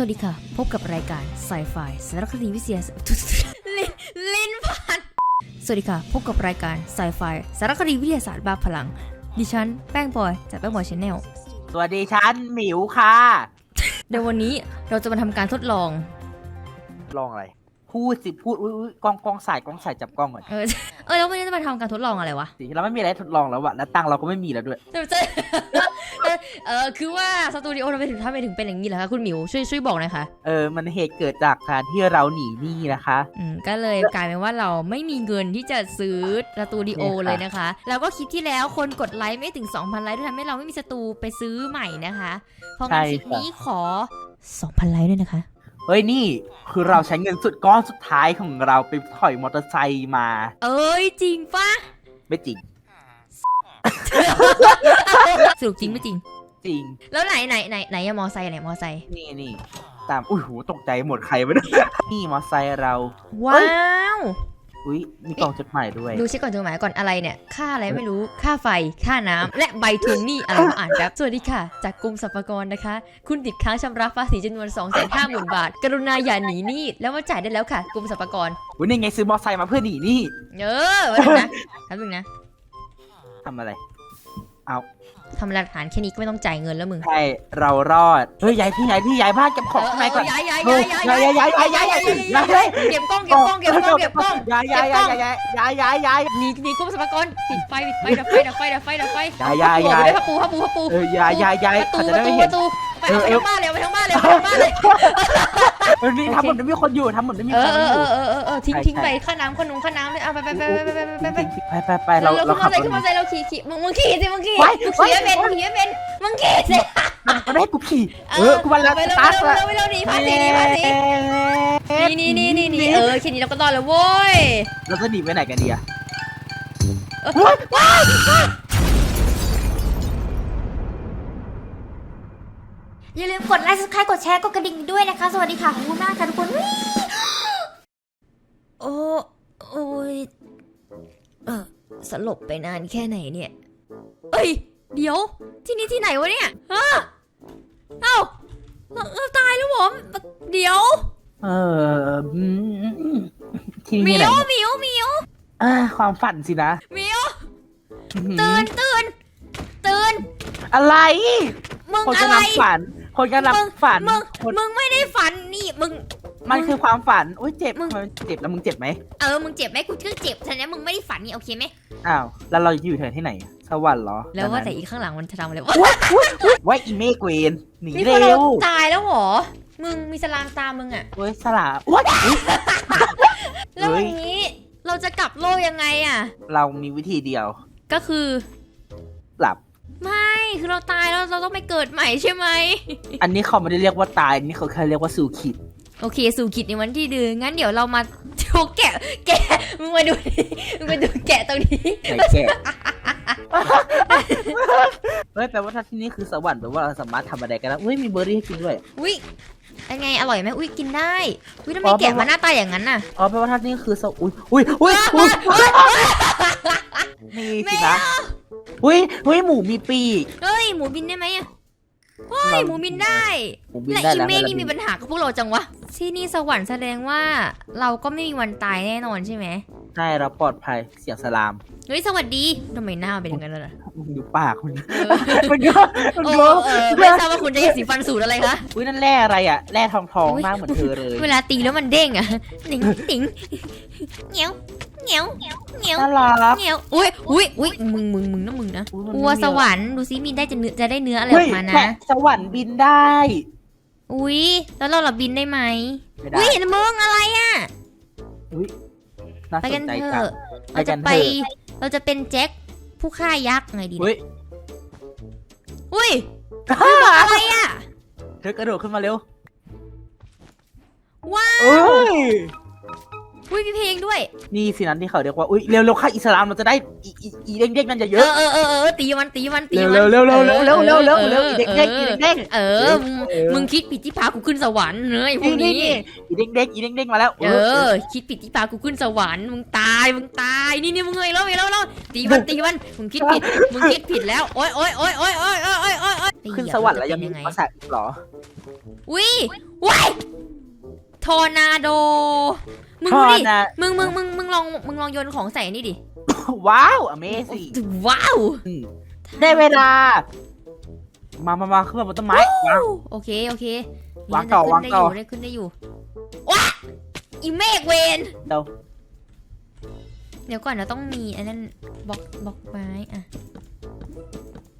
วัสดีค่ะ พบกับรายการไซไฟสารคดีวิทยาศาสตร์ลิ้นลิ้นพันสวัสดีค่ะ พบกับรายการไซไฟสารคดีวิทยาศาสตร์บ้าพลัง ดิฉันแป้งปอยจากแป้งปอยชาแนลสวัสดีฉันหมิวค่ะในวันนี้เราจะมาทำการทดลอง ลองอะไร พูดสิ พูดอุ้ยอุ้ยกล้องกล้องสายกล้องสายจับกล้องก่อนเออเออแล้ววันนี้จะมาทำการทดลองอะไรวะ สิเราไม่มีอะไรทดลองแล้วอะแล้วตังค์เราก็ไม่มีแล้วด้วยเออจะ เออเออคือว่าสตูดิโอเราไปถึงทำไมถึงเป็นอย่างนี้เหรอคะคุณหมิวช่วยช่วยบอกหน่อยค่ะเออ มันเหตุเกิดจากการที่เราหนีหนี้นะคะ อืมก็เลยกลายเป็นว่าเราไม่มีเงินที่จะซื้อสตูดิโอใช่ค่ะเลยนะคะแล้วก็คลิปที่แล้วคนกดไลค์ไม่ถึง 2,000ไลค์ด้วยทำให้เราไม่มีสตูไปซื้อใหม่นะคะเพราะงั้นคลิปนี้ขอ 2,000ไลค์ด้วยนะคะเฮ้ยนี่คือเราใช้เงินสุดก้อนสุดท้ายของเราไปถอยมอเตอร์ไซค์มา เอ้ยจริงปะไม่จริง สรุปจริงไม่จริง จริง แล้วไหนไหนไหนไหนอะมอไซค์ไหนมอไซค์นี่นี่ตามอุ้ยโหตกใจหมดใครไปด้วยนี่มอเตอร์ไซค์เรา ว้าวอุ้ยมีกล่องจดหมายด้วย ดูเช็คก่อนจดหมายก่อนอะไรเนี่ยค่าอะไรไม่รู้ค่าไฟค่าน้ำและใบทวงหนี้อะไรมาอ่านแป๊บสวัสดีค่ะ จากกรมสรรพากรนะคะ คุณติดค้างชำระภาษีจำนวน 2 5 0 0 0 0 บาท กรุณาอย่าหนีหนี้แล้วมาจ่ายได้แล้วค่ะกรมสรรพากรอุ้ยนี่ไงซื้อมอเตอร์ไซค์มาเพื่อหนีหนี้เออไว้ดูนะแป๊บนึงนะทำอะไร ทำหลักฐานแค่นี้ก็ไม่ต้องจ่ายเงินแล้วมึง ใช่เรารอด เฮ้ยย้ายที่ย้ายที่ย้ายบ้านเก็บของข้างในก่อนย้ายย้ายเฮ้ย้ายยย้ายย้ายย้ายย้ายย้ายย้ายย้ายเก็บกล้องเก็บกล้องเก็บกล้องเก็บกล้องย้ายย้ายย้ายย้ายย้ายย้ายย้ายหนีหนีกรมสรรพากรปิดไฟปิดไฟดับไฟดับไฟดับไฟดับไฟย้ายย้ายย้ายพับปูพับปูพับปูเออย้ายย้ายย้ายประตูเขาจะประได้ตูไม่ปเห็นระตู ไปเอาไปทั้งบ้านเลยเอาไปทั้งบ้านเลยเอาไปทั้งบ้านเลยเออนี่ทำเหมือนไม่มีคนอยู่ทำเหมือนไม่มีเอคอนเออยู่อเออเออเออทิ้งใช่ทิ้งใช่ไปค่าน้ำค่านมค่าน้ำเลยเอาไปไปไปไปไปไปไปไปไปไปไปเราเราเราเราขึ้นขัมาบใส่ขึ้นมาใส่เราขี่ขี่มึงมึงขี่สิมึงขี่ไว้กูไว้ขี่ไม่เป็นกูขี่ไม่เป็นมึงขี่สิมันได้กูขี่เออกูมาแล้วไปเร็วตาร์ทไปเร็วไปเร็วหนีภาษีหนีภาษีนี่นี่นี่นี่นี่เออแค่นี้เราก็รอดแล้วโว้ยเราจะหนีไปไหนกันดีอะ อย่าลืมกดไลค์ subscribe กดแชร์ กดกระดิ่งด้วยนะคะ สวัสดีค่ะ ขอบคุณมากค่ะทุกคนอุ๊ยโอ้โอ้ยเออสลบไปนานแค่ไหนเนี่ย เอ้ย เดี๋ยว ที่นี่ที่ไหนวะเนี่ยฮะเอ้าเราเราตายแล้วเหรอเดี๋ยวเอออืมที่หมินี่ไหนวหมิวหมิวอ่าความฝันสินะหมิวตื่นตื่นตื่นอะไรมึงคนอะกำไรลังฝัน คนกำลังฝันมึงคนมึงไม่ได้ฝันนี่มึง มันคือความฝันอุ้ยเจ็บมึง มันเจ็บแล้วมึงเจ็บไหมเออมึงเจ็บไหมกูก็เจ็บฉะนั้นมึงไม่ได้ฝันนี่โอเคไหมอ้าวแล้วเราอยู่แถวที่ไหนอะสวรรค์เหรอแล้วว่านั่นแต่อีกข้างหลังมันจะทำอะไรวะไว้อีเมกเวนหนีนี่พเร็อเราวตายแล้วเหรอ มึงมีสลามตามมึงอะเฮ้ยสลาอุ๊ยอุ๊ยแล้วเฮ้วัยนนี้เราจะกลับโลกยังไงอะเรามีวิธีเดียวก็คือหลับ ไม่ คือเราตายแล้วเราต้องไปเกิดใหม่ใช่ไหม อันนี้เขาไม่ได้เรียกว่าตายอันนี่เขาแค่เรียกว่าสู่ขิด โอเค สู่กิจในวันที่ดื้องั้นเดี๋ยวเรามาโชว์แกะ แกะ มึงมาดูดิมึงมาดูแกะตรงนี้ ไหนแก่เฮ้ยแปลว่าถ้าที่นี่คือสวรรค์แปลว่าเราสามารถทำอะไรกันได้เฮ้ยมีเบอร์รี่ให้กินด้วย อุ้ยเป็นไง อร่อยไหมอุ้ยกินได้ อุ้ยทำไมอ๋อแกะมาหน้าตาอย่างนั้นน่ะ อ๋อแปลว่าถ้านี่คือสวอุ้ยอุ้ยอุ้ยอุ้ยนี่สินะ อุ้ยอุ้ยหมูมีปีก เฮ้ยหมูบินได้ไหมอะเฮ้ยเราหมูบินได้หมูบินและได้อีแล้วเมฆนี่วลามีปัญหากับพวกเราจังวะที่นี่สวรรค์แสดงว่าเราก็ไม่มีวันตายแน่นอนใช่ไหมใช่เราปลอดภัยเสียงสลามเฮ้ยสวัสดีทำไมหน้าเป็นอย่างนั้นล่ะดูปากมันเออมันเยอะมันโอ้เยอะเออไม่ทราบว่าคุณจะหยิบสีฟันสูตรอะไรคะอุ้ยนั่นแร่อะไรอะแร่ทองทองอุ๊ยมากเหมือนเธอเลย เวลาตีแล้วมันเด้งอะหนิงหนิงเหนียว เหนียวเหนียวน่ารัก เหนียวอุ้ยอุ้ยอุ้ยมึงมึงมึงนะมึงนะอุ๊ยมันอัวไม่มี สวรรค์ดูซิมีได้จะเนื้อจะได้เนื้ออะไรอเฮ้อยกมาแกนะสวรรค์บินได้อุ้ยแล้วเราหลับบินได้ไหมไม่ได้อุ้ยมึงอะไรอะอุ้ยน่าไปสกันนใจเถจัง อะ ไปเรากัจะนไปเถอะเราจะเป็นแจ็คผู้ฆ่ายักษ์ไงดีอุ้เนี่ยยอุ้ยอะไรอะเธอกระโดดขึ้นมาเร็วว้าเอ้วย อุ้ยมีเพลงด้วย นี่สินั้นที่เขาเรียกว่าอุ้ยเร็วเร็วๆค่ะอิสลามมันจะได้อีอีอีเด้งๆนั่นจะเยเออะ อเออเออเออตีมันตีมันตีเร็วมันเร็วเร็วเร็วเร็วเร็วเร็วเร็วเร็วออเร็วอีเด้งๆอีเด้งๆ เออมึงเออมึงคิดผิดที่พากูขึ้นสวรรค์เนยพวนี่กนี่นี้ นี่อีเด้งๆอีเด้งๆมาแล้วเออ คิดผิดที่พากูขึ้นสวรรค์มึงตายมึงตายนี่นี่มึงเงยแล้วเงยแล้วแล้วตีมันตีมันมึงคิดผิดมึงคิดผิดแล้วโอ๊ยโอ๊ยโอ๊ยโอ๊ยโอ๊ยโอ๊ยโอ๊ยโอ๊ยโอ๊ยขึ้นสวรรค์แล้วยังมีเป็นไงภาษาอีกเหรอวิว้าย ทอร์นาโด มึงพ่ดูอดินะมึงมึงมึงมึงลองมึงลองโยนของใส่นี่ดิ ว้าว amazing ว้าวได้เวลา มามามาขึ้นมาบนต้นไม้วาง โอเคโอเควางต่อได้วางต่อ ขึ้นได้อยู่ได้ขึ้นได้อยู่ว้าอีเมฆเวนเดี๋ยวเดี๋ยวก่อนเราต้องมีอันนั้นบล็อกบล็อกไม้อะ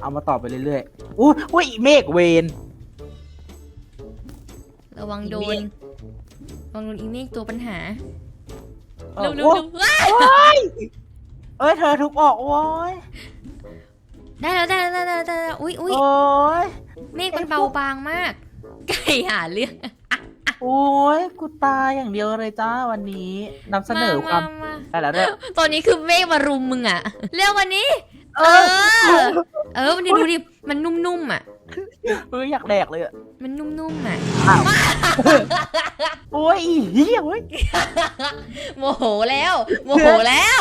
เอามาต่อไปเรื่อยๆ อุ้ยอุ้ยอีเมฆเวน ระวังโดอีนเมฆ ระวังโดนอีเมฆตัวปัญหาเออเร็วเร็วโอ้เร็วว้าโอ้ยเอ้ยเธอทุบออกโอ้ยได้แล้วได้แล้วได้แล้วได้แล้วอุ้ยอุ้ยโอ้ยเมฆมันเบาบางมาก ไก่หาเรื่องโอ้ยกูตายอย่างเดียวเลยจ้าวันนี้นำเสนอความมาได้แล้วเนี่ยตอนนี้คือเมฆมารุมมึงอะเร็วกวันนี้เอเอออ เออมันดูดิมันนุ่มๆอะ เฮ้ยอยากแดกเลยอะมันนุ่มๆอะอ้าวโอ้ยอีเหี้ยเว้ย โมโหแล้ว โมโหแล้ว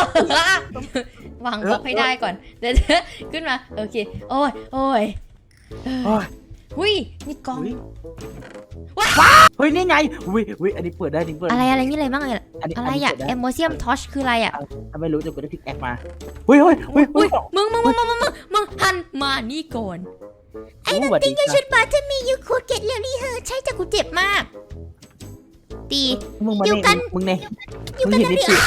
วางบล็อกให้ได้ก่อน เดี๋ยวๆขึ้นมา โอเค โอ้ย โอ้ยโอ้ยหุยนี่กล่องเฮ้ย นี่ไงอุ้ยอุ้ยอันนี้เปิดได้จริงเปิด อะไรอะไรนี่อะไรบ้างอะอันนี้อะไรนนี้อะเปิดเอได้โมเซียมทอชคืออะไรอะถ้าไม่รู้เดี๋ยวกูได้พิกแอคมาเฮ้ยเฮ้ยเฮ้ยอุ้เฮ้ยยมึงมึงมึงมึงมึงมึงมึงหันมานี่ก่อน ไอ้นั่นติ้งจะชุดบาจะมียูคูเก็ตเรียลี่เฮอใช่จ้ะกูเจ็บมาก ตี มึงมาอยู่เนี่ยกันมึงเนี่ยอยู่มึงกันเห็นนะดิพี่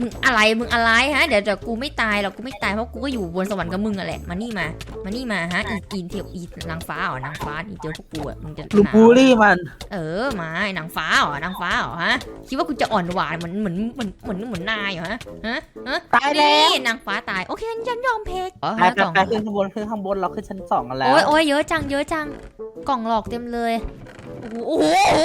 มึงอะไรมึงอะไรฮะเดี๋ยวเดี๋ยวกูไม่ตายหรอกกูไม่ตายเพราะกูก็อยู่บนสวรรค์กับมึงอะแหละมานี่มามานี่มาฮะอีกีนเทียวอีนางฟ้าเหรอนางฟ้านี่เจอพวกกูอะมึงจะลูกบูลลี่มันเออมาไอ้นางฟ้าเหรอนางฟ้าเหรอฮะคิดว่ากูจะอ่อนหวานเหมือนเหมือนเหมือนเหมือนเหมือนนายเหรอฮะฮะฮะตายแล้วนี่นางฟ้าตายโอเคงั้นฉันยอมเพกอ๋อไปฮะไปกล่องไปขึ้นข้างบนขึ้นข้างบนเราขึ้นชั้นสองกันแล้วโอ้ยโอ้ยเยอะจังเยอะจังกล่องหลอกเต็มเลยโอ้โหโอ้โหโอ้โห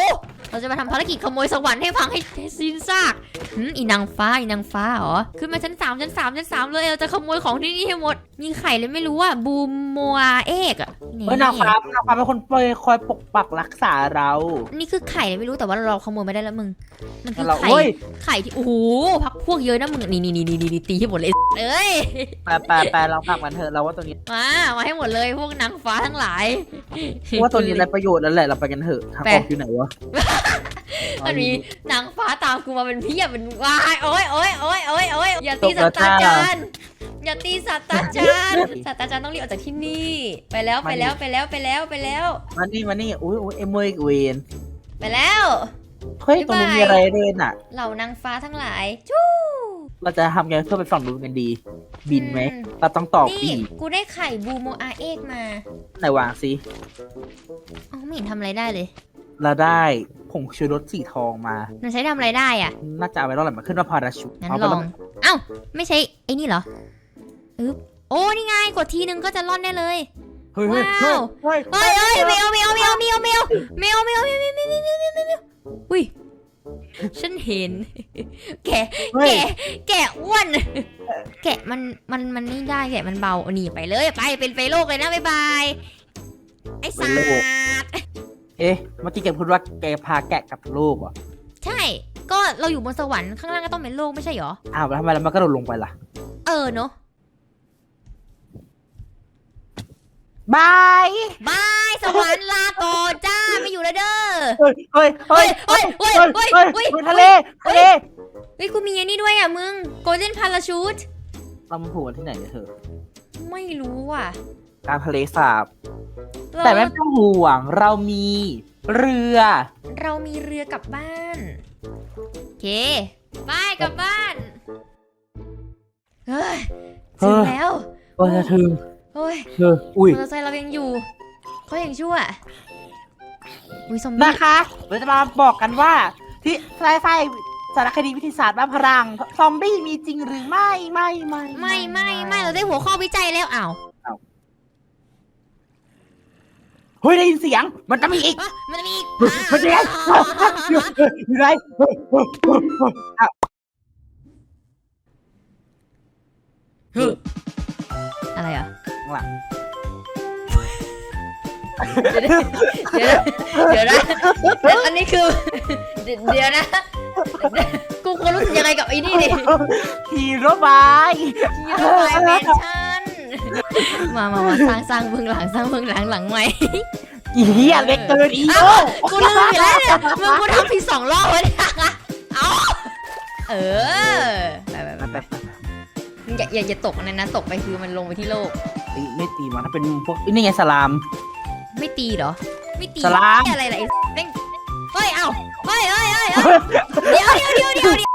เราจะมาทำภารกิจขโมยสวรรค์ให้พังให้ให้สิ้นซากหืมอีนางฟ้าอีนางฟ้าเหรอขึ้นมาชั้นสามชั้นสามชั้นสามเลยเราจะขโมยของที่นี่ให้หมด มีไข่เลยไม่รู้อะบูมโมอาเอกอะเฮ้ยนางฟ้านางฟ้าเป็นคนคอยคอยปกปักรักษาเรา นี่คือไข่เลยไม่รู้แต่ว่าเราขโมยไม่ได้แล้วมึง มันคือเราไข่เฮ้ยไข่ที่โอ้โหพักพวกเยอะนะมึงนี่นี่นี่นี่นี่ตีให้หมดเลยเอ้ยไปไปไปเราพักมันเถอะเราว่าตัวนี้มามาให้หมดเลยพวกนางฟ้าทั้งหลายว่าตัวนี้ไรประโยชน์แล้วแหละเราไปกันเถอะทางไปออกอยู่ไหนวะ มันมีนางฟ้าตามกูมาเป็นเพียบเป็นวายโอ้ยโอ้ยโอ้ยโอ้ยโอ้ยอย่าตีสัตว์ตาจารย์อย่าตีสัตว์ตาจารย์สัตว์ตาจารย์ต้องรีบออกจากที่นี่ ไปแล้วไปแล้วไปแล้วไปแล้วไปแล้ว มานี่มานี่อุ้ยอุ้ยเอ็มเมย์เวนไปแล้วเฮ้ยตรงนู้นมีอะไรเล่นอะ เหล่านางฟ้าทั้งหลายจู้เราจะทำไงเพื่อไปฝั่งนู้นกันดี บินไหมอืเราต้องต่อนี่ปีกกูได้ไข่บูโมอาเอกมา ไหนวางสิอ๋อไม่เห็นทำอะไรได้เลย เราได้ ผงชูรสสีทองมา มันใช้ทำอะไรได้อะ น่าจะเอาไว้รอดแหละมันขึ้นมาพาราชูตงั้นเอาลไปอแล้วงเอ้า ไม่ใช่ไอ้นี่เหรออึ๊บโอ้ นี่ไง กดทีนึงก็จะร่อนได้เลย เฮ้ยเฮ้ยเฮ้ยว้าวเฮ้ยเฮ้ยเฮ้ยแมวแมวแมวแมวแมวแมวแมวแมวแมวแมวแมวแมวแมวอุ้ย ฉันเห็น แกะเฮ้ยแกะแกะอ้วน แกะมัน มัน มันนี่ได้แกะมันเบาเอาหนีไปเลย ไป เป็นไฟโลกเลยนะ บ๊ายบาย ไอ้สัตว์ เอ๊ะ เมื่อกี้แกพูดว่าแกพาแกะกลับโลกเหรอะใช่ ก็เราอยู่บนสวรรค์ข้างล่างก็ต้องเป็นโลกไม่ใช่เหรอ อ้าวแล้วทำไมเราไม่กระโดดลงไปล่ะ เออเนาะบายบายสวรรค์ลาก่อนจ้าไม่อยู่แล้วเด้อ เฮ้ยเฮ้ยเฮ้ยเฮ้ยเฮ้ยเฮ้ยเฮ้ยเฮ้ยเฮ้ยเฮ้ยทะเลทะเลเฮ้ยกูมีอันนี้ด้วยอะมึง golden parachute เรามาผูกกันที่ไหนเนี่ยเธอ ไม่รู้อะ กลางทะเลสาบเราแต่ไม่ต้องห่วงเรามีเรือ เรามีเรือกลับบ้านโอเคบายกลับบ้านเฮ้ยเฮ้ถึงยแล้วโอ้ยเธอโอ้ยเธออุ้ยมอเตอร์ไซค์เรายังอยู่เขายังชั่วอุ้ยซอมบี้นะคะเราจะมาบอกกันว่า ที่ไฟไฟสารคดีวิทยาศาสตร์บ้านพลัง ซอมบี้มีจริงหรือไม่ไม่ไม่ไม่ไม่ไม่เราได้หัวข้อวิจัยแล้วอ้าว เฮ้ยได้ยินเสียง มันจะมีอีกมันมีอีกมันจะมีอีอยู่ไหนอะอะไรอะข้างหลังเดี๋ยวนะเดี๋ยวนะเดี๋ยวนะเดี๋ยวอันนี้คือ เดี๋ยวนะ กูควรรู้สึกยังไงกับไอ้นี่ดิขี่รถไปขี่รถไฟแมนชั่น มามามาสร้างสร้างเบื้องหลังสร้างเบื้องหลังหลังใหม่อีเหี้ยเล็กเกินอีโอ้าวกูลืมอีกแล้วเนี่ยมึงกูทำผิดสองรอบแล้วเนี่ยเอาเออไปไปไปไปอย่าอย่าอย่าตกอันนั้นนะ ตกไปคือมันลงไปที่โลกตีไม่ตีมันถ้าเป็นพวกนี่ไงสลาม ไม่ตีเหรอ ไม่ตีสลามอะไรล่ะไอ้แม่งเฮ้ยเอ้าเฮ้ยเฮ้ยเฮ้ยเฮ้ยเดี๋ยวเดี๋ยวเดี๋ยวเดี๋ยว